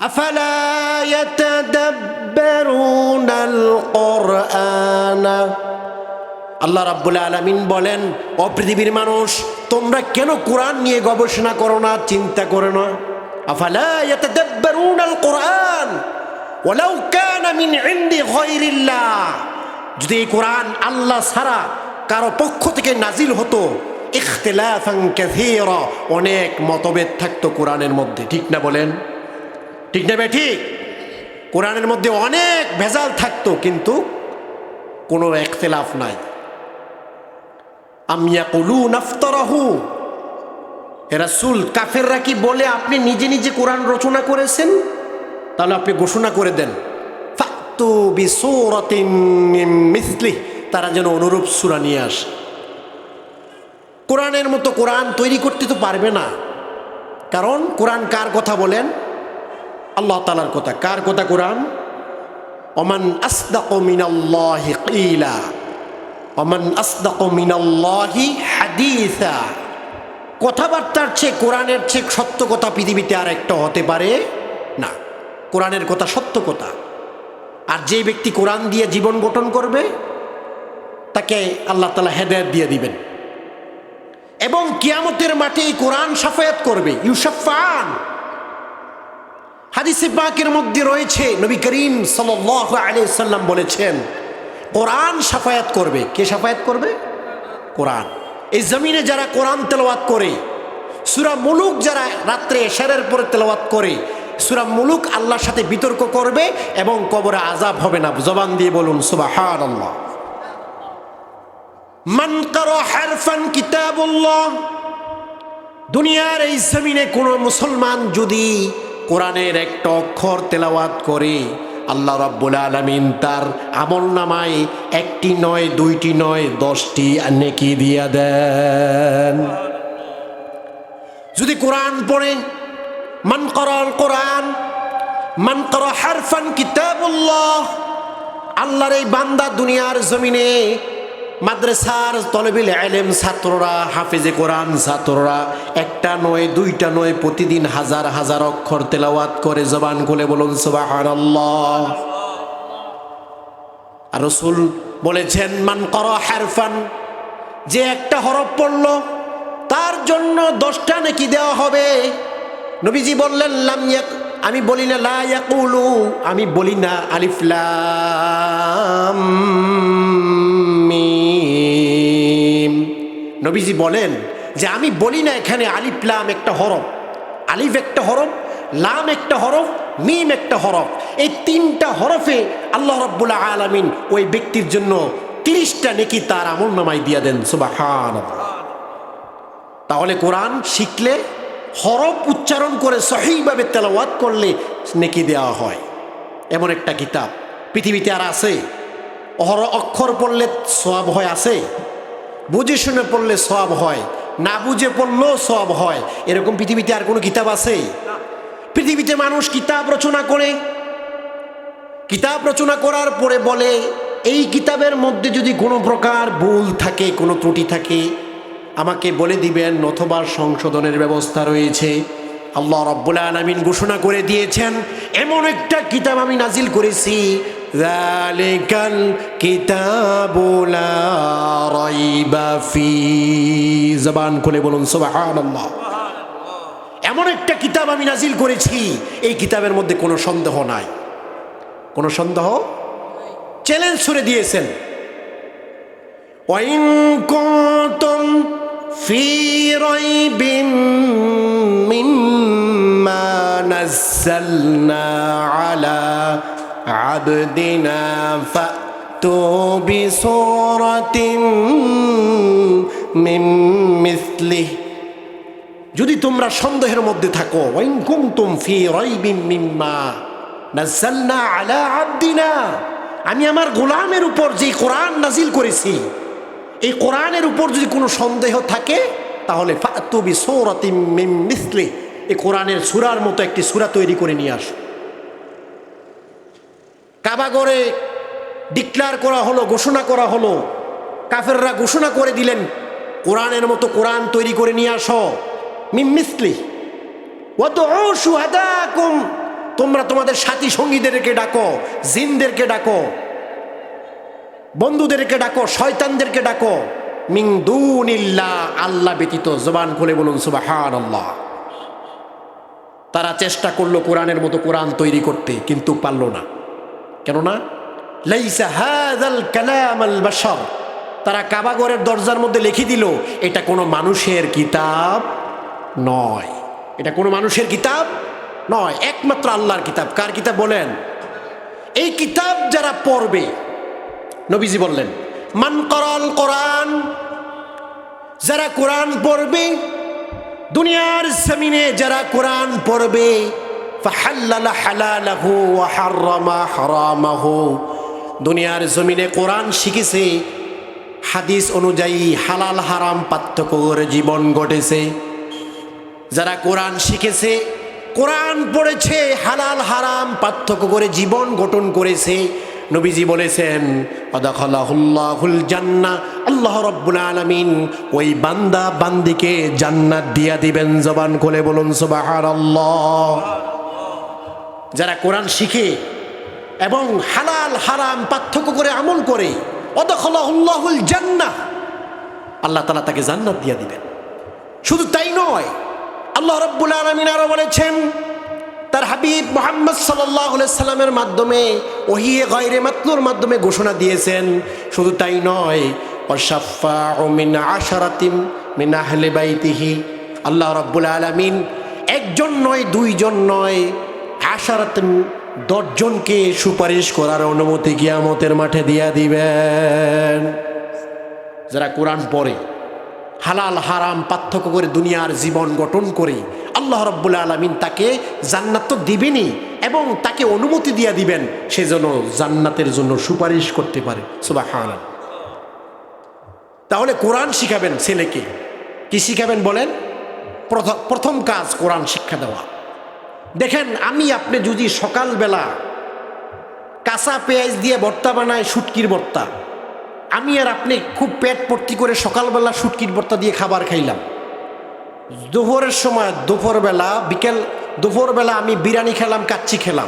أفلا يتدبرون القرآن আল্লাহ রাব্বুল আলামিন বলেন ও পৃথিবীর মানুষ তোমরা কেন কোরআন নিয়ে গবেষণা করো না চিন্তা করো না আফালা ইয়াতাদাব্বারুনাল কোরআন ওয়ালাউ কানা মিন ইনদি গায়রিল্লাহ যদি এই কোরআন আল্লাহ ছাড়া কারো পক্ষ থেকে নাজিল হতো ইখতিলাফান কাসীরা অনেক মতভেদ থাকতো কোরআনের মধ্যে ঠিক না বলেন ঠিক না ঠিক। কোরআনের মধ্যে অনেক ভেজাল থাকতো, কিন্তু কোনো একতলাফ নাই। আমিয়া কলু নাফতরাহু রাসুল, কাফেররা কি বলে আপনি নিজে নিজে কোরআন রচনা করেছেন? তাহলে আপনি ঘোষণা করে দেন। মিসলিহ। তারা যেন অনুরূপ সুরা নিয়ে আসে। কোরআনের মতো কোরআন তৈরি করতে তো পারবে না। কারণ কোরআন কার কথা বলেন? আল্লাহ তালার কথা। কার কথা, কোরআন? অমান আসদাক মিনাল্লাহি কিলা অমান আসদাক মিনাল্লাহি হাদিসা। কথাবার্তার চেয়ে কোরআনের চেয়ে সত্য কথা পৃথিবীতে আর একটা হতে পারে? না। কোরআনের কথা সত্য কথা। আর যে ব্যক্তি কোরআন দিয়ে জীবন গঠন করবে, তাকে আল্লাহ তালা হেদায়ত দিয়ে দিবেন। এবং কিয়ামতের মাঠে এই কোরআন সাফায়াত করবে। ইউসাফান হাদিসে পাকের মধ্যে রয়েছে, নবী করিম সাল্লাল্লাহু আলাইহি সাল্লাম বলেছেন, কোরআন সাফায়াত করবে। কে সাফায়াত করবে? কোরআন। এই জমিনে যারা কোরআন তেলাওয়াত করে, সুরা মুলুক যারা রাত্রে এশারের পরে তেলাওয়াত করে, সুরা মুলুক আল্লাহর সাথে বিতর্ক করবে এবং কবরে আজাব হবে না। জবান দিয়ে বলুন, সুবহানাল্লাহ। মান কারা হারফান দুনিয়ার এই জমিনে কোনো মুসলমান যদি কোরআনের একটা অক্ষর তেলাওয়াত করে, আল্লাহ রাব্বুল আলামিন তার আমল নামায় একটি নয়, দুইটি নয়, দশটি নেকি দিয়া দেন। যদি কোরআন পড়ে, মান করাল কোরআন, মান করা হারফান কিতাবুল্লাহ, আল্লাহর এই বান্দা দুনিয়ার জমিনে মাদ্রাসার তলবিল আলেম ছাত্ররা, হাফেজে কোরআন ছাত্ররা, একটা নয়, দুইটা নয়, প্রতিদিন হাজার হাজার অক্ষর তেলাওয়াত করে জবান খুলে বলুন, সুবহানাল্লাহ। আর রসুল বলেছেন, মান কর হারফান, যে একটা হরফ পড়ল, তার জন্য দশটা নাকি দেওয়া হবে। নবীজি বললেন, লাম ইয়াক আমি বলি না, লা ইয়াকুলু আমি বলি না, আলিফ নবীজি বলেন যে আমি বলি না এখানে আলিফ, লাম একটা হরফ। আলিফ একটা হরফ, লাম একটা হরফ, মিম একটা হরফ। এই তিনটা হরফে আল্লাহ রব্বুল আলামিন ওই ব্যক্তির জন্য তিরিশটা নেকি তার আমল নামাই দিয়া দেন সুবাহান তাহলে কোরআন শিখলে, হরফ উচ্চারণ করে সহিভাবে তেলাওয়াত করলে নেকি দেওয়া হয়। এমন একটা কিতাব। পৃথিবীতে আর আছে। অহর অক্ষর পড়লে সব হয় আছে। বুঝে শুনে পড়লে সব হয়, না বুঝে পড়লেও সব হয়। এরকম পৃথিবীতে আর কোনো কিতাব আছে? পৃথিবীতে মানুষ কিতাব রচনা করে। কিতাব রচনা করার পরে বলে, এই কিতাবের মধ্যে যদি কোনো প্রকার ভুল থাকে, কোনো ত্রুটি থাকে, আমাকে বলে দিবেন অথবা সংশোধনের ব্যবস্থা রয়েছে। আল্লাহ রব্বুল আলমিন ঘোষণা করে দিয়েছেন, এমন একটা কিতাব আমি নাজিল করেছি যালিকাল কিতাবুল রাইবা ফি জবান খুলে বলুন সুবহানাল্লাহ এমন একটা কিতাব আমি নাজিল করেছি এই কিতাবের মধ্যে কোনো সন্দেহ নাই কোনো সন্দেহ চ্যালেঞ্জ ছুড়ে দিয়েছেন وإن كنتم في ريب مما نزلنا على عبدنا فأتوا بسورة من مثله যদি তোমরা সন্দেহের মধ্যে থাকো ওয়াইন কুমতুম ফি রাইবিম মিম্মা নাযালনা আলা আবদিনা আমি আমার গোলামের উপর যে কোরআন নাজিল করেছি এই কোরআনের উপর যদি কোনো সন্দেহ থাকে তাহলে ফাতুবি সৌরাতিম মিম মিসলি এই কোরআনের সুরার মতো একটি সুরা তৈরি করে নিয়ে আসো কাবাগরে ডিক্লার করা হলো, ঘোষণা করা হলো। কাফেররা ঘোষণা করে দিলেন, কোরআনের মতো কোরআন তৈরি করে নিয়ে আসো। মিম মিসলি ও তো সুহাদাকুম তোমরা তোমাদের সাথী সঙ্গীদেরকে ডাকো, জিনদেরকে ডাকো, বন্ধুদেরকে ডাকো, শয়তানদেরকে ডাকো। মিং দুনিল্লাহ আল্লাহ ব্যতীত, জবান খুলে বলুন সুবাহান আল্লাহ তারা চেষ্টা করল কোরআনের মতো কোরআন তৈরি করতে, কিন্তু পারল না। কেননা, লাইসা হাযাল কালাম আল বাশার, তারা কাবাগরের দরজার মধ্যে লিখে দিল, এটা কোনো মানুষের কিতাব নয়। এটা কোনো মানুষের কিতাব নয়, একমাত্র আল্লাহর কিতাব। কার কিতাব বলেন? এই কিতাব যারা পড়বে, নবীজি বললেন, মান করল কোরআন যারা কোরআন পড়বে, দুনিয়ার জমিনে যারা কোরআন পড়বে فحلل حلاله وحرم حرامه দুনিয়ার জমিনে কোরআন শিখেছে হাদিস অনুযায়ী হালাল হারাম পার্থক্য করে জীবন গটেছে যারা কোরআন শিখেছে কোরআন পড়েছে হালাল হারাম পার্থক্য করে জীবন গঠন করেছে নবীজি বলেছেন অদাখলাহুল্লাহুল জান্না আল্লাহ রব্বুল আলামিন ওই বান্দা বান্দিকে জান্নাত দিয়া দিবেন জবান খুলে বলুন সুবাহার আল্লাহ যারা কোরআন শিখে এবং হালাল, হারাম পার্থক্য করে আমল করে, অদখলাহুল্লাহুল জান্না আল্লাহ তালা তাকে জান্নাত দিয়ে দিবেন। শুধু তাই নয়, আল্লাহ রব্বুল আলমিন আরও বলেছেন, তার হাবিব মোহাম্মদ সাল্লামের মাধ্যমে ওহিয়ে গয়রে মাতলুর মাধ্যমে ঘোষণা দিয়েছেন, শুধু তাই নয় ও মিন মিন বাইতিহি, আল্লাহ রব্বুল আলমিন একজন নয়, দুইজন নয় আশারাতিম দশজনকে সুপারিশ করার অনুমতি কিয়ামতের মাঠে দিয়া দিবেন। যারা কোরআন পড়ে, হালাল, হারাম, পার্থক্য করে দুনিয়ার জীবন গঠন করে, আল্লাহ রব্বুল আলমিন তাকে জান্নাত তো দিবেনই এবং তাকে অনুমতি দিয়ে দিবেন, সে যেন জান্নাতের জন্য সুপারিশ করতে পারে। সুবাহ তাহলে কোরআন শিখাবেন ছেলেকে। কি শিখাবেন বলেন? প্রথম কাজ কোরআন শিক্ষা দেওয়া। দেখেন, আমি আপনি যদি সকালবেলা কাঁচা পেঁয়াজ দিয়ে ভর্তা বানায় শুটকির ভর্তা, আমি আর আপনি খুব পেট ভর্তি করে সকালবেলা শুটকির ভর্তা দিয়ে খাবার খাইলাম। দুপুরের সময় দুপুরবেলা, বিকেল দুপুরবেলা আমি বিরিয়ানি খেলাম, কাচ্চি খেলাম।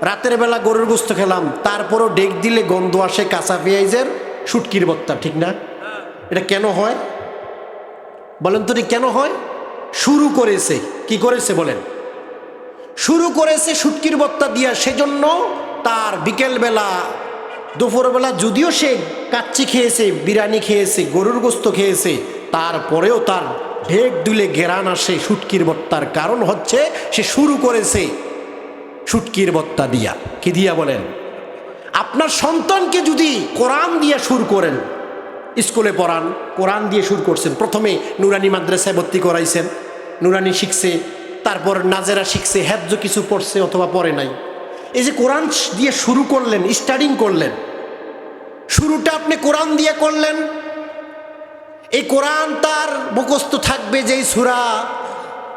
রাতের বেলা গরুর গোস্ত খেলাম। তারপরও ডেক দিলে গন্ধ আসে কাঁচা পেঁয়াজের শুটকির ভর্তা, ঠিক না? এটা কেন হয়? বলেন তো কেন হয়? শুরু করেছে। কি করেছে বলেন? শুরু করেছে শুটকির বত্তা দিয়া, সেজন্য তার বিকেলবেলা, দুপুরবেলা যদিও সে কাচ্চি খেয়েছে, বিরিয়ানি খেয়েছে, গরুর গোস্ত খেয়েছে, তারপরেও তার ঢেক দুলে গেরান আসে শুটকির বত্তার কারণ হচ্ছে সে শুরু করেছে শুটকির বত্তা দিয়া। কি দিয়া বলেন? আপনার সন্তানকে যদি কোরআন দিয়ে শুরু করেন, স্কুলে পড়ান, কোরআন দিয়ে শুরু করছেন, প্রথমে নুরানি মাদ্রাসায় ভর্তি করাইছেন, নুরানি শিখছে তারপর নাজেরা শিখছে হ্যাবজ কিছু পড়ছে অথবা পড়ে নাই। এই যে কোরআন দিয়ে শুরু করলেন স্টার্টিং করলেন, শুরুটা আপনি কোরআন দিয়ে করলেন, এই কোরআন তার মুখস্থ থাকবে যেই সুরা,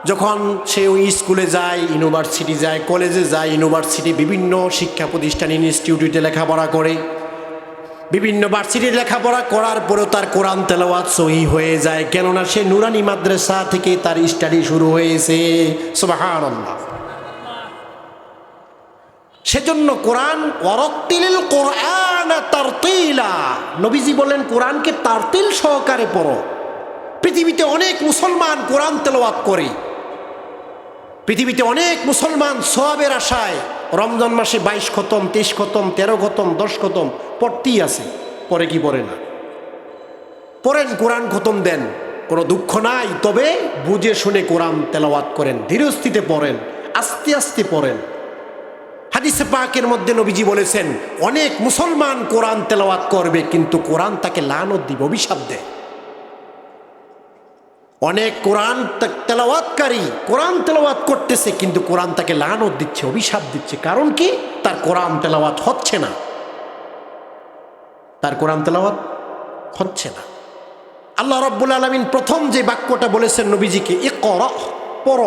যখন সে ওই স্কুলে যায় ইউনিভার্সিটি যায় কলেজে যায় ইউনিভার্সিটি বিভিন্ন শিক্ষা প্রতিষ্ঠান ইনস্টিটিউটে লেখাপড়া করে। বিভিন্ন ভার্সিটির লেখাপড়া করার পরেও তার কোরআন তেলাওয়াত সহি হয়ে যায়, কেননা সে নুরানি মাদ্রাসা থেকে তার স্টাডি শুরু হয়েছে। সেজন্য কোরআন ওরত্তিল কোরআন তারতিলা। নবীজি বলেন কোরআনকে তারতিল সহকারে পড়ো। পৃথিবীতে অনেক মুসলমান কোরআন তেলাওয়াত করে। পৃথিবীতে অনেক মুসলমান সবের আশায় রমজান মাসে বাইশ খতম, তেইশ খতম, তেরো খতম, দশ খতম পড়তেই আছে, পরে কি পড়ে না। পড়েন কোরআন খতম দেন, কোনো দুঃখ নাই, তবে বুঝে শুনে কোরআন তেলাওয়াত করেন, ধীরস্থিতে পড়েন, আস্তে আস্তে পড়েন। হাদিসে পাকের মধ্যে নবীজি বলেছেন, অনেক মুসলমান কোরআন তেলাওয়াত করবে, কিন্তু কোরআন তাকে লানত দিবে, অভিশাপ দেয় অনেক কোরআন তেলাওয়াতকারী কোরআন তেলাওয়াত করতেছে, কিন্তু কোরআন তাকে লানত দিচ্ছে, অভিশাপ দিচ্ছে। কারণ কি? তার কোরআন তেলাওয়াত হচ্ছে না। তার কোরআন তেলাওয়াত হচ্ছে না। আল্লাহ রব্বুল আলমিন প্রথম যে বাক্যটা বলেছেন নবীজিকে এ কর পর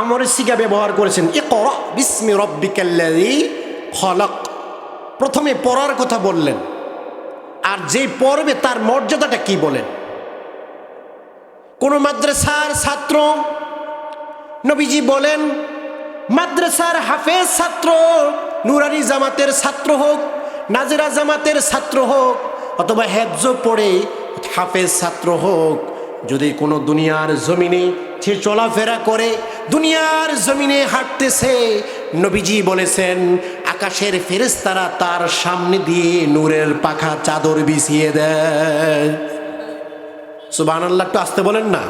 আমরের সিগা ব্যবহার করেছেন এ কর বিস্মি রব্বিকাল্লাযী খলক। প্রথমে পড়ার কথা বললেন, আর যে পড়বে তার মর্যাদাটা কি বলেন? কোন মাদ্রাসার ছাত্র নবীজি বলেন, মাদ্রাসার হাফেজ ছাত্র, নুরানি জামাতের ছাত্র হোক নাজেরা জামাতের ছাত্র হোক অথবা হেফজ পড়ে হাফেজ ছাত্র হোক, যদি কোনো দুনিয়ার জমিনে সে চলাফেরা করে, দুনিয়ার জমিনে হাঁটতেছে, নবীজি বলেছেন, আকাশের ফেরেস্তারা তার সামনে দিয়ে নূরের পাখা চাদর বিছিয়ে দেয়। সুবাহ আল্লাহ একটু আসতে বলেন না।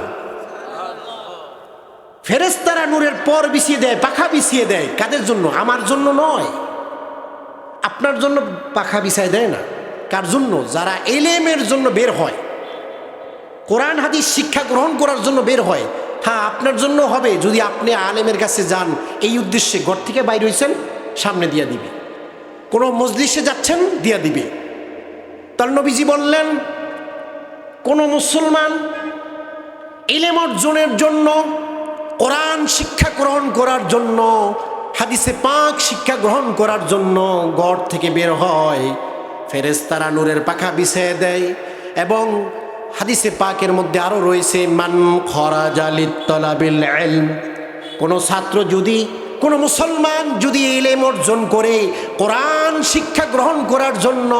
ফেরেস্তারা নূরের পর বিছিয়ে দেয়, পাখা বিছিয়ে দেয়, কাদের জন্য? আমার জন্য নয়। আপনার জন্য পাখা বিছায় দেয় না। কার জন্য? যারা এলেমের জন্য বের হয়। কোরআন, হাদিস, শিক্ষা গ্রহণ করার জন্য বের হয়। হ্যাঁ আপনার জন্য হবে। যদি আপনি আলেমের কাছে যান, এই উদ্দেশ্যে ঘর থেকে বাইর হয়েছেন সামনে দিয়া দিবে। কোনো মজলিসে যাচ্ছেন, দিয়া দিবে। তার নবীজি বললেন, কোনো মুসলমান এলেম অর্জনের জন্য, কোরআন শিক্ষা গ্রহণ করার জন্য হাদিসে পাক শিক্ষা গ্রহণ করার জন্য গড় থেকে বের হয়। ফেরেস্তারা নূরের পাখা বিছিয়ে দেয় এবং হাদিসে পাকের মধ্যে আরও রয়েছে, মান খরাজালিত্তলাবিল এলম কোনো ছাত্র যদি, কোনো মুসলমান যদি এলেম অর্জন করে, কোরআন শিক্ষা গ্রহণ করার জন্য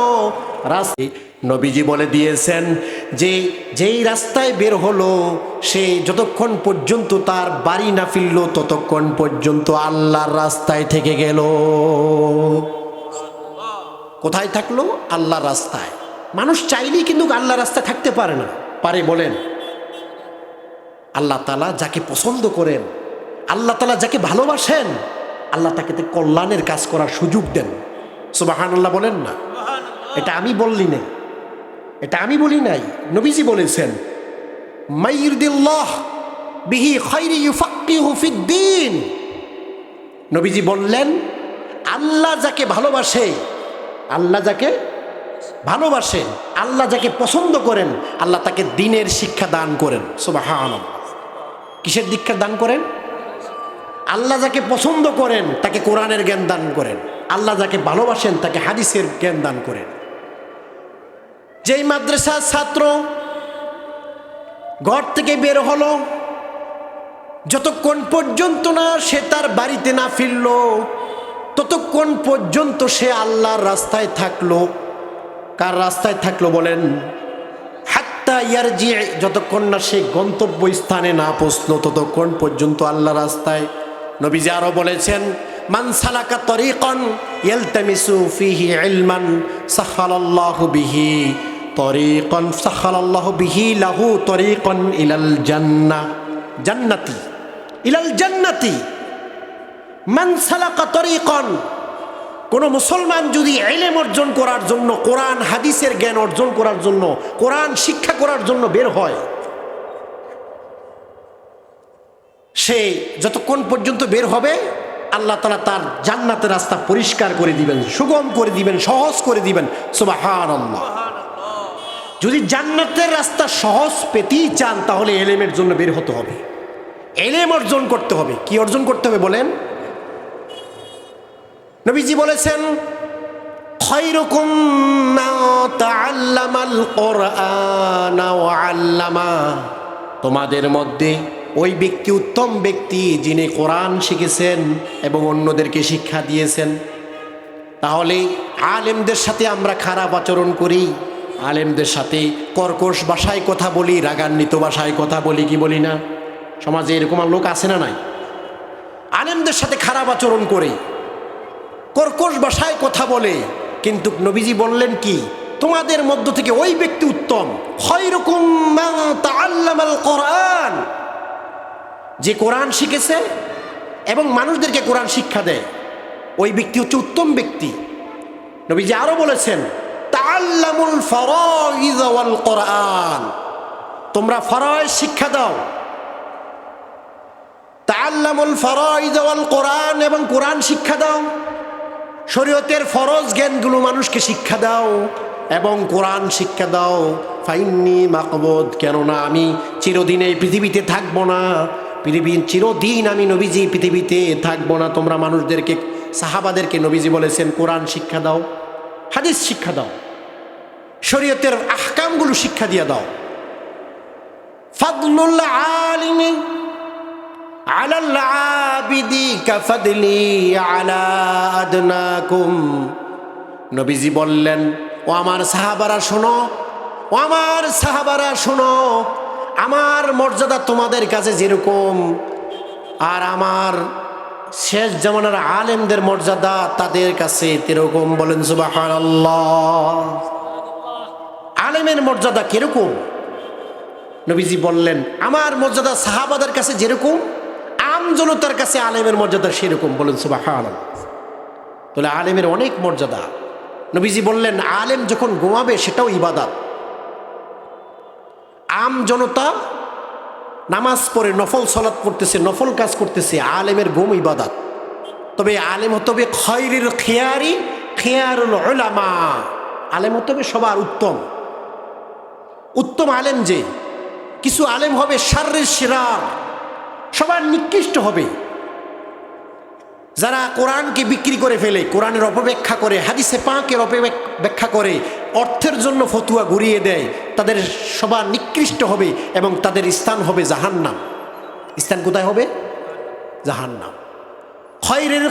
রাস্তায় নবীজি বলে দিয়েছেন যে যেই রাস্তায় বের হলো সে যতক্ষণ পর্যন্ত তার বাড়ি না ফিরল ততক্ষণ পর্যন্ত আল্লাহর রাস্তায় থেকে গেল। কোথায় থাকল? আল্লাহর রাস্তায়। মানুষ চাইলেই কিন্তু আল্লাহ রাস্তায় থাকতে পারে না। পারে বলেন। আল্লাহ তালা যাকে পছন্দ করেন আল্লাহ তালা যাকে ভালোবাসেন আল্লাহ তাকে কল্যাণের কাজ করার সুযোগ দেন। সুবাহান আল্লাহ বলেন না? এটা আমি বললি না এটা আমি বলি নাই, নবীজি বলেছেন বিহি নবীজি বললেন, আল্লাহ যাকে ভালোবাসে, আল্লাহ যাকে ভালোবাসেন আল্লাহ যাকে পছন্দ করেন, আল্লাহ তাকে দিনের শিক্ষা দান করেন। সুবাহান কিসের দীক্ষা দান করেন? আল্লাহ যাকে পছন্দ করেন, তাকে কোরআনের জ্ঞান দান করেন। আল্লাহ যাকে ভালোবাসেন, তাকে হাদিসের জ্ঞান দান করেন। যেই মাদ্রাসার ছাত্র ঘর থেকে বের হলো, যতক্ষণ পর্যন্ত না সে তার বাড়িতে না ফিরল, ততক্ষণ পর্যন্ত সে আল্লাহর রাস্তায় থাকল। কার রাস্তায় থাকল বলেন? হাত্তা ইয়ার যে যতক্ষণ না সে গন্তব্য স্থানে না পৌঁছলো, ততক্ষণ পর্যন্ত আল্লাহ রাস্তায়। নবীজি আরও বলেছেন, মান সালাকা তরিকন ইয়ালতামিসু ফিহি ইলমান সাহালাল্লাহু বিহি। তরিকন সাহালাল্লাহু বিহি লাহু তরিকন ইলাল জান্নাহ জান্নাতি, ইলাল জান্নাতি। মান সালাকা তরিকন, কোনো মুসলমান যদি এলেম অর্জন করার জন্য কোরআন, হাদিসের জ্ঞান অর্জন করার জন্য, কোরআন শিক্ষা করার জন্য বের হয়, সে যতক্ষণ পর্যন্ত বের হবে, আল্লাহ তালা তার জান্নাতের রাস্তা পরিষ্কার করে দিবেন, সুগম করে দিবেন, সহজ করে দিবেন। সুবাহান আল্লাহ যদি জান্নাতের রাস্তা সহজ পেতেই চান, তাহলে এলেমের জন্য বের হতে হবে। এলেম অর্জন করতে হবে। কি অর্জন করতে হবে বলেন? নবীজি বলেছেন আল্লামা। তোমাদের মধ্যে ওই ব্যক্তি উত্তম ব্যক্তি যিনি কোরআন শিখেছেন এবং অন্যদেরকে শিক্ষা দিয়েছেন। তাহলে আলেমদের সাথে আমরা খারাপ আচরণ করি। আলেমদের সাথে কর্কশ ভাষায় কথা বলি, রাগান্বিত ভাষায় কথা বলি, কি বলি না? সমাজে এরকম আর লোক আছে না নাই? আলেমদের সাথে খারাপ আচরণ করে, কর্কশ ভাষায় কথা বলে, কিন্তু নবীজি বললেন কি, তোমাদের মধ্য থেকে ওই ব্যক্তি উত্তম। কোরআন। যে কোরআন শিখেছে এবং মানুষদেরকে কোরআন শিক্ষা দেয়, ওই ব্যক্তি হচ্ছে উত্তম ব্যক্তি। নবীজি আরও বলেছেন তাআল্লামুল ফরাইজ ওয়াল কোরআন। তোমরা ফরাইজ শিক্ষা দাও। তাআল্লামুল ফরাইজ ওয়াল কোরআন এবং কোরআন শিক্ষা দাও। শরীয়তের ফরজ জ্ঞানগুলো মানুষকে শিক্ষা দাও এবং কোরআন শিক্ষা দাও। ফাইন্নি মাকবদ, কেননা আমি চিরদিন এই পৃথিবীতে থাকব না। পৃথিবীর চিরদিন আমি নবীজি পৃথিবীতে থাকব না। তোমরা মানুষদেরকে, সাহাবাদেরকে নবীজি বলেছেন, কোরআন শিক্ষা দাও, হাদিস শিক্ষা দাও। শরীয়তের আহকামগুলো শিক্ষা দিয়ে দাও। ফাদলুল্লাহ আলিমি আলাল আবিদি কাফাদলি আলা আদনাকুম। নবীজি বললেন, ও আমার সাহাবারা শোনো, ও আমার সাহাবারা শোনো, আমার মর্যাদা তোমাদের কাছে যেরকম, আর আমার শেষ জামানার আলেমদের মর্যাদা তাদের কাছে তেরকম। বলেন সুবাহ আলেমের মর্যাদা কীরকম? নবীজি বললেন, আমার মর্যাদা সাহাবাদের কাছে যেরকম আম জনতার কাছে আলেমের মর্যাদা সেরকম। বলেন সুবাহ তাহলে আলেমের অনেক মর্যাদা। নবীজি বললেন, আলেম যখন ঘুমাবে, সেটাও ইবাদাত। আম জনতা নামাজ পড়ে, নফল সলাৎ করতেছে নফল কাজ করতেছে, আলেমের ঘুম ইবাদাত। তবে আলেম হতে হবে খয়রির খেয়ারি, খেয়ারুল আলেম হতে হবে সবার উত্তম। উত্তম আলেম যে, কিছু আলেম হবে শারের শিরার, সবার নিকৃষ্ট হবে। যারা কোরআনকে বিক্রি করে ফেলে, কোরআনের অপব্যাখ্যা করে, হাদিসে পাঁকের অপব্যাখ্যা করে, অর্থের জন্য ফতুয়া ঘুরিয়ে দেয়, তাদের সবার নিকৃষ্ট হবে এবং তাদের স্থান হবে জাহান্নাম। স্থান কোথায় হবে? জাহান্নাম।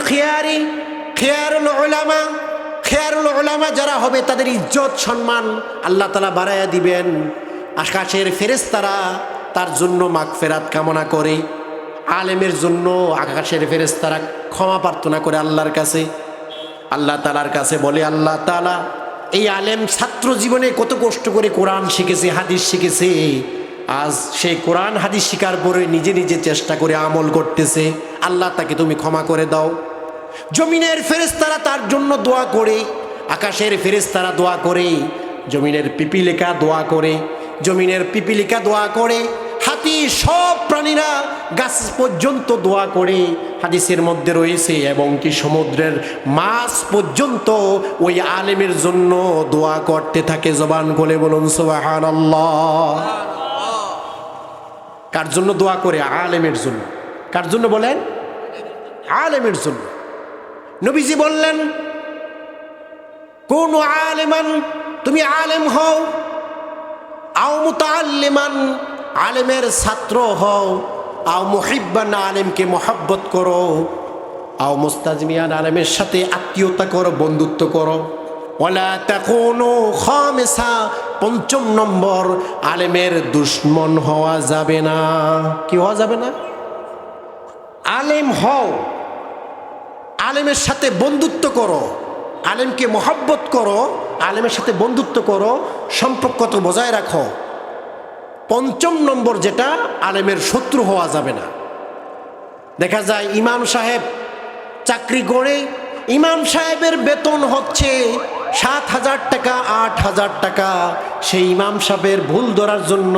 খেয়ারি, খেয়ারুল ওলামা খেয়ারুল ওলামা যারা হবে তাদের ইজ্জত, সম্মান আল্লাহ তালা বাড়াইয়া দিবেন। আকাশের ফেরেস্তারা তার জন্য মাগ ফেরাত কামনা করে, আলেমের জন্য আকাশের ফেরেস্তারা ক্ষমা প্রার্থনা করে আল্লাহর কাছে। আল্লাহ তালার কাছে বলে, আল্লাহ তালা, এই আলেম ছাত্র জীবনে কত কষ্ট করে কোরআন শিখেছে, হাদিস শিখেছে। আজ সেই কোরআন, হাদিস শিকার পরে নিজে নিজে চেষ্টা করে আমল করতেছে। আল্লাহ তাকে তুমি ক্ষমা করে দাও। জমিনের ফেরেস্তারা তার জন্য দোয়া করে, আকাশের ফেরেস্তারা দোয়া করে, জমিনের পিপিলিকা দোয়া করে, জমিনের পিপিলিকা দোয়া করে, হাতি সব প্রাণীরা গাছ পর্যন্ত দোয়া করে। হাদিসের মধ্যে রয়েছে, এবং কি সমুদ্রের মাছ পর্যন্ত ওই আলেমের জন্য দোয়া করতে থাকে জবান গলে বলুন সোহান কার জন্য দোয়া করে? আলেমের জন্য। কার জন্য বলেন? আলেমের জন্য। নবীজি বললেন, কোন আলেমান তুমি আলেম হও? আও মুতাল্লিমান আলেমের ছাত্র হও। আও মুহিব্বান আলেমকে মহাব্বত করো। আও মুস্তাজমিয়ান আলেমের সাথে আত্মীয়তা করো, বন্ধুত্ব করো। পঞ্চম নম্বর, আলেমের দুশ্মন হওয়া যাবে না। কি হওয়া যাবে না? আলেম হও। আলেমের সাথে বন্ধুত্ব করো। আলেমকে মহাব্বত করো, আলেমের সাথে বন্ধুত্ব করো, সম্পর্ক তো বজায় রাখো। পঞ্চম নম্বর যেটা, আলেমের শত্রু হওয়া যাবে না। দেখা যায় ইমাম সাহেব চাকরি করে, ইমাম সাহেবের বেতন হচ্ছে সাত হাজার টাকা, আট হাজার টাকা। সেই ইমাম সাহেবের ভুল ধরার জন্য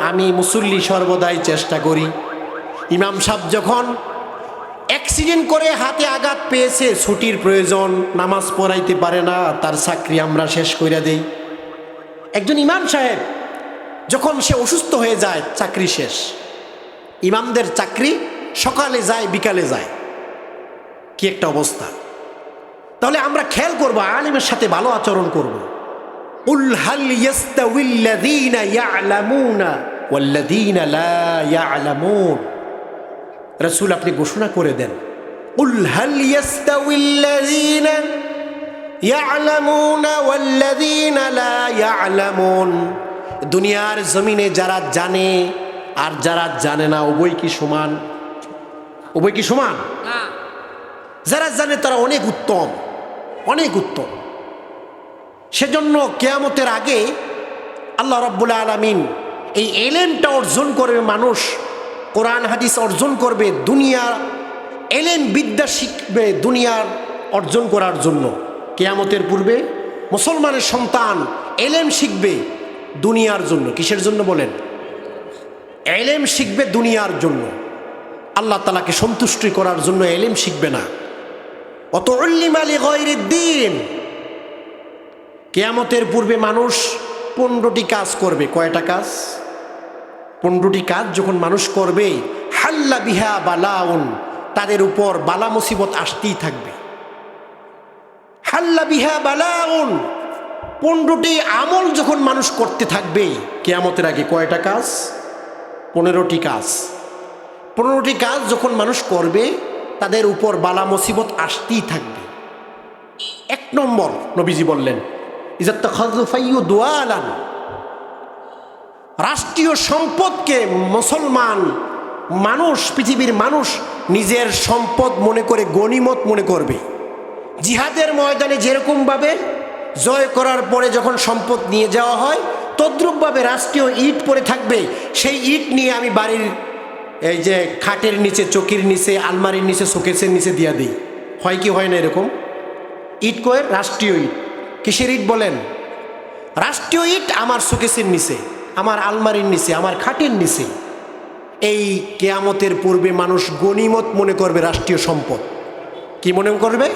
আমি মুসল্লি সর্বদাই চেষ্টা করি। ইমাম সাহেব যখন অ্যাক্সিডেন্ট করে হাতে আঘাত পেয়েছে, ছুটির প্রয়োজন, নামাজ পড়াইতে পারে না, তার চাকরি আমরা শেষ করে দেই। একজন ইমাম সাহেব, যখন সে অসুস্থ হয়ে যায়, চাকরি শেষ। ইমামদের চাকরি সকালে যায়, বিকালে যায়। কি একটা অবস্থা। তাহলে আমরা খেয়াল করব, আলিমের সাথে ভালো আচরণ করব। উল হাল ইয়াস্তাউিল্লাযীনা ইয়ালামুনা ওয়াল্লাযীনা লা রাসূল আপনি ঘোষণা করে দেন। দুনিয়ার জমিনে যারা জানে আর যারা জানে না উভয় কি সমান? উভয় কি সমান? যারা জানে তারা অনেক উত্তম অনেক উত্তম। সেজন্য কেয়ামতের আগে আল্লাহ রব্বুল আলমিন এই এলেমটা অর্জন করবে মানুষ কোরআন হাদিস অর্জন করবে দুনিয়া এলেম বিদ্যা শিখবে দুনিয়ার অর্জন করার জন্য। কেয়ামতের পূর্বে মুসলমানের সন্তান এলেম শিখবে দুনিয়ার জন্য। কিসের জন্য বলেন? এলেম শিখবে দুনিয়ার জন্য। আল্লাহ তালাকে সন্তুষ্টি করার জন্য এলেম শিখবে না। অত অল্লিমালি গয়ের দিন কেয়ামতের পূর্বে মানুষ পনেরোটি কাজ করবে। কয়টা কাজ? পনেরোটি কাজ যখন মানুষ করবে, হাল্লা বিহা বালাউন, তাদের উপর বালা মুসিবত আসতেই থাকবে। হাল্লা বিহা বালাউন, পনেরোটি আমল যখন মানুষ করতে থাকবে, কেয়ামতের আগে কয়টা কাজ? পনেরোটি কাজ। পনেরোটি কাজ যখন মানুষ করবে, তাদের উপর বালা মুসিবত আসতেই থাকবে। এক নম্বর, নবীজি বললেন ইজাত্তা খাজুফাইয়ু দোয়া আলান রাষ্ট্রীয় সম্পদকে মুসলমান মানুষ, পৃথিবীর মানুষ নিজের সম্পদ মনে করে, গণিমত মনে করবে। জিহাদের ময়দানে যেরকমভাবে জয় করার পরে যখন সম্পদ নিয়ে যাওয়া হয়, তদ্রূপভাবে রাষ্ট্রীয় ইট পড়ে থাকবে। সেই ইট নিয়ে আমি বাড়ির এই যে খাটের নিচে, চকির নিচে, আলমারির নিচে, শোকেসের নিচে দিয়া দিই। হয় কি, হয় না এরকম? ইট কয়ে রাষ্ট্রীয় ইট। কিসের ইট বলেন? রাষ্ট্রীয় ইট আমার শোকেসের নিচে। আমার আলমারির নিচে, আমার খাটের নিচে। এই কেয়ামতের পূর্বে মানুষ গণিমত মনে করবে রাষ্ট্রীয় সম্পদ। কি মনে করবে?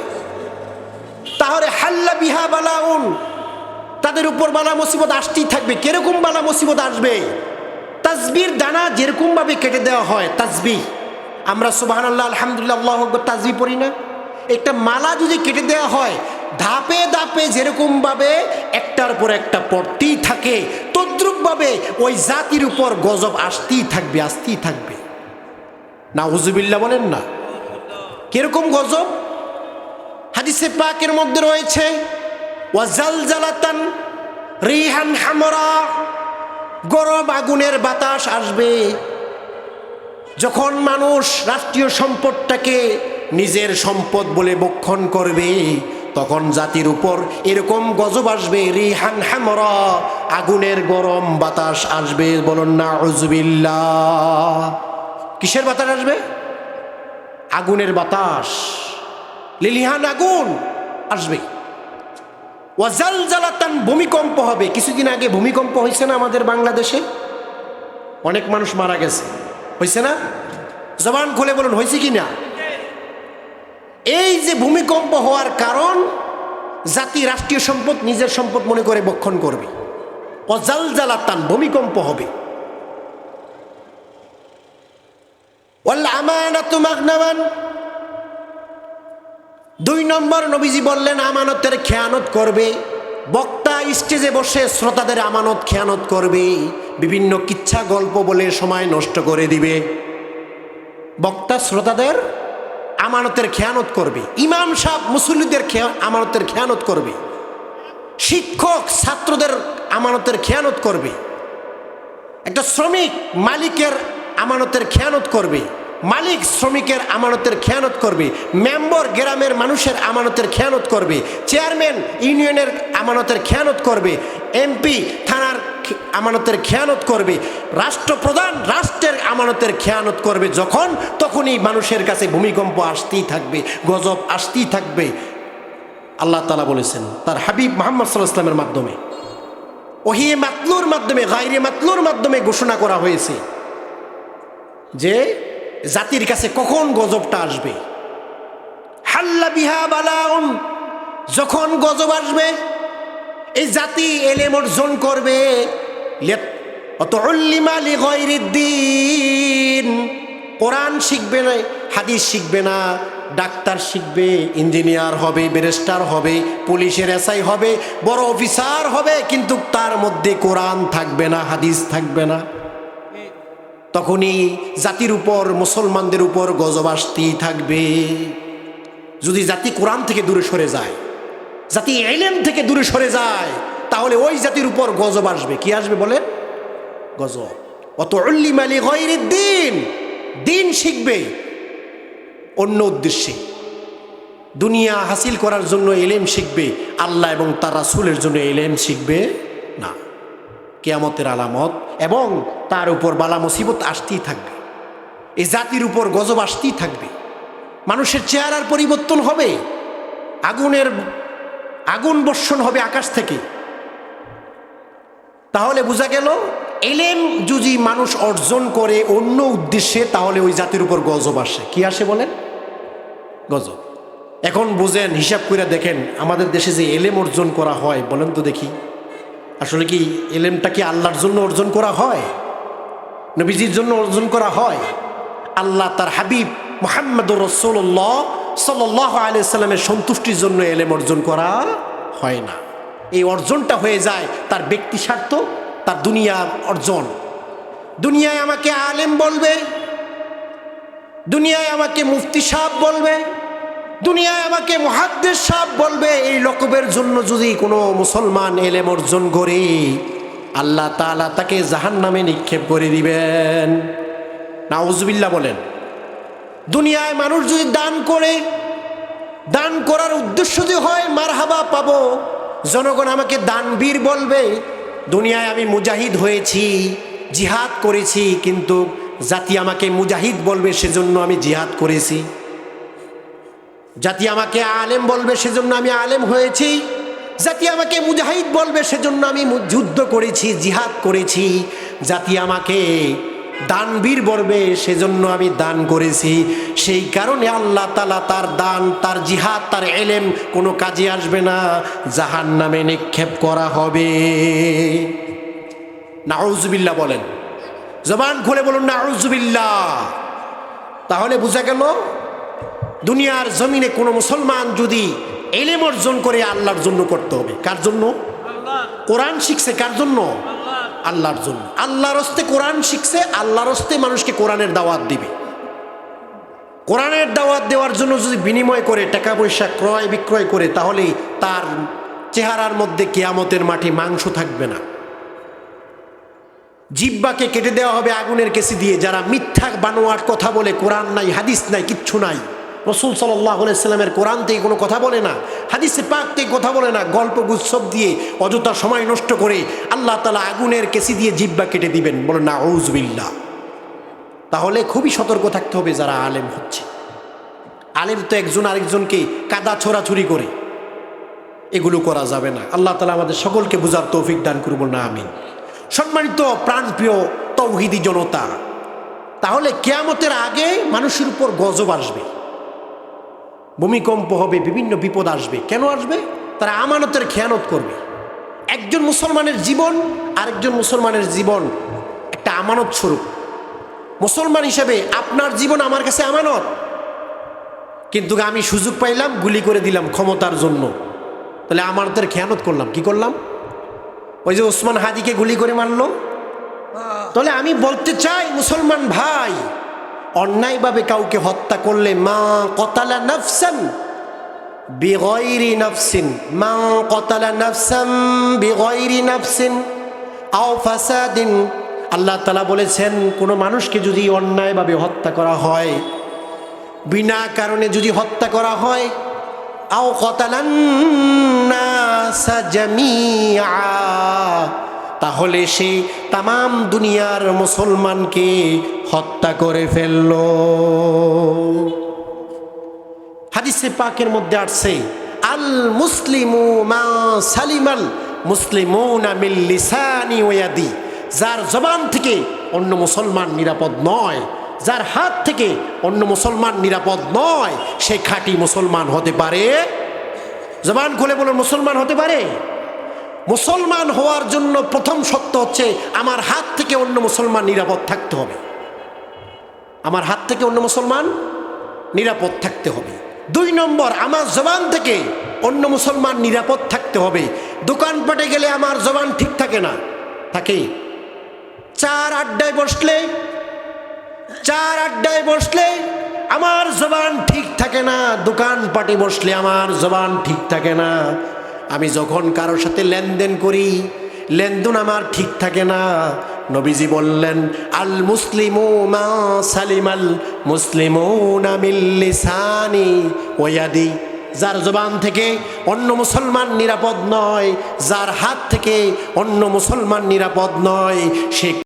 তাহলে হাল্লা বিহা বালাউন। তাদের উপর বালা মুসিবত আসতেই থাকবে। কীরকম বালা মুসিবত আসবে? তাজবির দানা যেরকম ভাবে কেটে দেওয়া হয় তাজবি আমরা সুবাহ আল্লাহ আলহামদুলিল্লাহ তাজবি পড়ি না? একটা মালা যদি কেটে দেওয়া হয়, ধাপে ধাপে যেরকম ভাবে একটার পর একটা পড়তেই থাকে তদ্রুপভাবে ওই জাতির উপর গজব আসতেই থাকবে আসতেই থাকবে। না হুজুবিল্লা বলেন না। কীরকম গজব? হাদিসে পাকের মধ্যে রয়েছে ওয়াজাল রিহান হামরা গরম আগুনের বাতাস আসবে। যখন মানুষ রাষ্ট্রীয় সম্পদটাকে নিজের সম্পদ বলে বক্ষণ করবে তখন জাতির উপর এরকম গজব আসবে, রিহান হামরা, আগুনের গরম বাতাস আসবে, বলুন না উজবিল্লা কিসের বাতাস আসবে? আগুনের বাতাস। লিলিহান আগুন আসবে। ওয়াজাল ভূমিকম্প হবে। কিছুদিন আগে ভূমিকম্প হয়েছে না আমাদের বাংলাদেশে? অনেক মানুষ মারা গেছে। হয়েছে না? জবান খুলে বলুন হয়েছে কি না এই যে ভূমিকম্প হওয়ার কারণ, জাতি রাষ্ট্রীয় সম্পদ নিজের সম্পদ মনে করে বক্ষণ করবে। অজাল জালাতান ভূমিকম্প হবে। দুই নম্বর নবীজি বললেন, আমানতের খেয়ানত করবে। বক্তা স্টেজে বসে শ্রোতাদের আমানত খেয়ানত করবে। বিভিন্ন কিচ্ছা গল্প বলে সময় নষ্ট করে দিবে। বক্তা শ্রোতাদের আমানতের খেয়ানত করবে। ইমাম সাহ মুসল্লিদের আমানতের খেয়ানত করবে। শিক্ষক ছাত্রদের আমানতের খেয়ানত করবে। একটা শ্রমিক মালিকের আমানতের খেয়ানত করবে। মালিক শ্রমিকের আমানতের খেয়ানত করবে। মেম্বর গ্রামের মানুষের আমানতের খেয়ানত করবে। চেয়ারম্যান ইউনিয়নের আমানতের খেয়ানত করবে। এমপি থানার আমানতের খেয়ানত করবে। রাষ্ট্রপ্রধান রাষ্ট্রের আমানতের খেয়ানত করবে যখন, তখনই মানুষের কাছে ভূমিকম্প আসতেই থাকবে, গজব আসতেই থাকবে। আল্লাহ তালা বলেছেন, তার হাবিব মোহাম্মদ সাল্লাহ ইসলামের মাধ্যমে। ওহিয়ে মাতলুর মাধ্যমে গাইরে মাতলুর মাধ্যমে ঘোষণা করা হয়েছে যে, জাতির কাছে কখন গজবটা আসবে? হাল্লা বিহা বালাউন, যখন গজব আসবে এই জাতি এলেম অর্জন করবে। কোরআন শিখবে না, হাদিস শিখবে না, ডাক্তার শিখবে, ইঞ্জিনিয়ার হবে, ব্যারিস্টার হবে, পুলিশের এসআই হবে, বড় অফিসার হবে, কিন্তু তার মধ্যে কোরআন থাকবে না, হাদিস থাকবে না। তখনই জাতির উপর, মুসলমানদের উপর গজব আসতেই থাকবে। যদি জাতি কোরআন থেকে দূরে সরে যায় জাতি এলেম থেকে দূরে সরে যায়, তাহলে ওই জাতির উপর গজব আসবে। কি আসবে বলেন? গজব। অত মালি গৈরের দিন দিন শিখবে অন্য উদ্দেশ্যে। দুনিয়া হাসিল করার জন্য এলেম শিখবে, আল্লাহ এবং তার রাসুলের জন্য এলেম শিখবে না। কেয়ামতের আলামত এবং তার উপর বালা মুসিবত আসতেই থাকবে। এই জাতির উপর গজব আসতেই থাকবে। মানুষের চেহারার পরিবর্তন হবে। আগুনের আগুন বর্ষণ হবে আকাশ থেকে। তাহলে বোঝা গেল এলেম যদি মানুষ অর্জন করে অন্য উদ্দেশ্যে, তাহলে ওই জাতির উপর গজব আসে। কি আসে বলেন? গজব। এখন বুঝেন, হিসাব করে দেখেন, আমাদের দেশে যে এলেম অর্জন করা হয়, বলেন তো দেখি। আসলে কি এলেমটা কি আল্লাহর জন্য অর্জন করা হয়? নবীজির জন্য অর্জন করা হয়? আল্লাহ তার হাবিব মোহাম্মদ রসোল্লাহ সাল্লাহ আলিয়াল্লামের সন্তুষ্টির জন্য এলেম অর্জন করা হয় না। এই অর্জনটা হয়ে যায় তার ব্যক্তি স্বার্থ, তার দুনিয়া অর্জন। দুনিয়ায় আমাকে আলেম বলবে, দুনিয়ায় আমাকে মুফতি সাহেব বলবে, দুনিয়ায় আমাকে মহাদ্দের সাহেব বলবে। এই লকবের জন্য যদি কোনো মুসলমান এলেম অর্জন করে, আল্লাহ তাআলা তাকে জাহান নামে নিক্ষেপ করে দিবেন। নাউজবিল্লা বলেন দুনিয়ায় মানুষ যদি দান করে, দান করার উদ্দেশ্য যদি হয়, মারহাবা পাবো। জনগণ আমাকে দানবীর বলবে, দুনিয়ায় আমি মুজাহিদ হয়েছি, জিহাদ করেছি, কিন্তু জাতি আমাকে মুজাহিদ বলবে, সেজন্য আমি জিহাদ করেছি। জাতি আমাকে আলেম বলবে, সেজন্য আমি আলেম হয়েছি। জাতি আমাকে মুজাহিদ বলবে, সেজন্য আমি যুদ্ধ করেছি, জিহাদ করেছি। জাতি আমাকে দানবীর বলবে সেজন্য আমি দান করেছি। সেই কারণে আল্লাহ তালা তার দান তার জিহাদ তার এলেম কোনো কাজে আসবে না। জাহান নামে নিক্ষেপ করা হবে। নাউজুবিল্লাহ বলেন। জবান খুলে বলুন নাউজুবিল্লাহ। তাহলে বোঝা গেল দুনিয়ার জমিনে কোনো মুসলমান যদি এলেম অর্জন করে আল্লাহর জন্য করতে হবে। কার জন্য? কোরআন শিখছে কার জন্য? আল্লাহর জন্য। আল্লাহর হস্তে কোরআন শিখছে, আল্লাহর হস্তে মানুষকে কোরআনের দাওয়াত দিবে। কোরআনের দাওয়াত দেওয়ার জন্য যদি বিনিময় করে, টাকা পয়সা ক্রয় বিক্রয় করে তাহলে তার চেহারার মধ্যে কেয়ামতের মাঠে মাংস থাকবে না। জিব্বাকে কেটে দেওয়া হবে আগুনের কেসি দিয়ে, যারা মিথ্যা বানোয়াট কথা বলে, কোরআন নাই, হাদিস নাই, কিচ্ছু নাই। রসুল সাল্লামের কোরআন থেকে কোনো কথা বলে না, হাদিসে পাক থেকে কথা বলে না, গল্প গুৎসব দিয়ে অযথা সময় নষ্ট করে আল্লাহ তালা আগুনের কেসি দিয়ে জিব্বা কেটে দিবেন বলে না ঔজবিল্লা তাহলে খুবই সতর্ক থাকতে হবে যারা আলেম হচ্ছে। আলেম তো একজন আরেকজনকে কাদা ছোড়াছুরি করে। এগুলো করা যাবে না। আল্লাহ তালা আমাদের সকলকে বোঝার তৌফিক দান করব না আমি সম্মানিত প্রাণপ্রিয় তৌহিদি জনতা, তাহলে কেয়ামতের আগে মানুষের উপর গজব আসবে। ভূমিকম্প হবে বিভিন্ন বিপদ আসবে। কেন আসবে? তারা আমানতের খেয়ানত করবে। একজন মুসলমানের জীবন আরেকজন মুসলমানের জীবন একটা আমানত স্বরূপ। মুসলমান হিসেবে আপনার জীবন আমার কাছে আমানত। কিন্তু আমি সুযোগ পাইলাম গুলি করে দিলাম ক্ষমতার জন্য। তাহলে আমানতের খেয়ানত করলাম কি করলাম? ওই যে ওসমান হাদিকে গুলি করে মারলো। তাহলে আমি বলতে চাই মুসলমান ভাই অন্যায়ভাবে কাউকে হত্যা করলে মা কতালা নফসান বিগয়রি নফসিন। মা কতালা নফসান বিগয়রি নফসিন। আও ফাসাদিন। আল্লাহ বলেছেন, কোনো মানুষকে যদি অন্যায়ভাবে হত্যা করা হয়, বিনা কারণে যদি হত্যা করা হয়, আও কতালান্নাসা জামিআ। তাহলে সে তাম দুনিয়ার মুসলমানকে হত্যা করে ফেলল। হাদিসে পাকের মধ্যে আসছে আল মুসলিমু মা সালিমাল মুসলিমুনা মিল লিসানি ওয়াদি যার জবান থেকে অন্য মুসলমান নিরাপদ নয়, যার হাত থেকে অন্য মুসলমান নিরাপদ নয়, সে খাঁটি মুসলমান হতে পারে। জবান খুলে বলুন, মুসলমান হতে পারে? মুসলমান হওয়ার জন্য প্রথম সত্য হচ্ছে আমার হাত থেকে অন্য মুসলমান নিরাপদ থাকতে হবে। আমার হাত থেকে অন্য মুসলমান নিরাপদ থাকতে হবে। দুই নম্বর, আমার জবান থেকে অন্য মুসলমান নিরাপদ থাকতে হবে। দোকানপাটে গেলে আমার জবান ঠিক থাকে না, থাকে। চার আড্ডায় বসলে, চার আড্ডায় বসলে আমার জবান ঠিক থাকে না। দোকানপাটে বসলে আমার জবান ঠিক থাকে না। আমি যখন কারোর সাথে লেনদেন করি, লেনদেন আমার ঠিক থাকে না। নবীজি বললেন, আল মুসলিম মা সালিমাল লিসানি ওয়াদি যার জবান থেকে অন্য মুসলমান নিরাপদ নয়, যার হাত থেকে অন্য মুসলমান নিরাপদ নয়, সে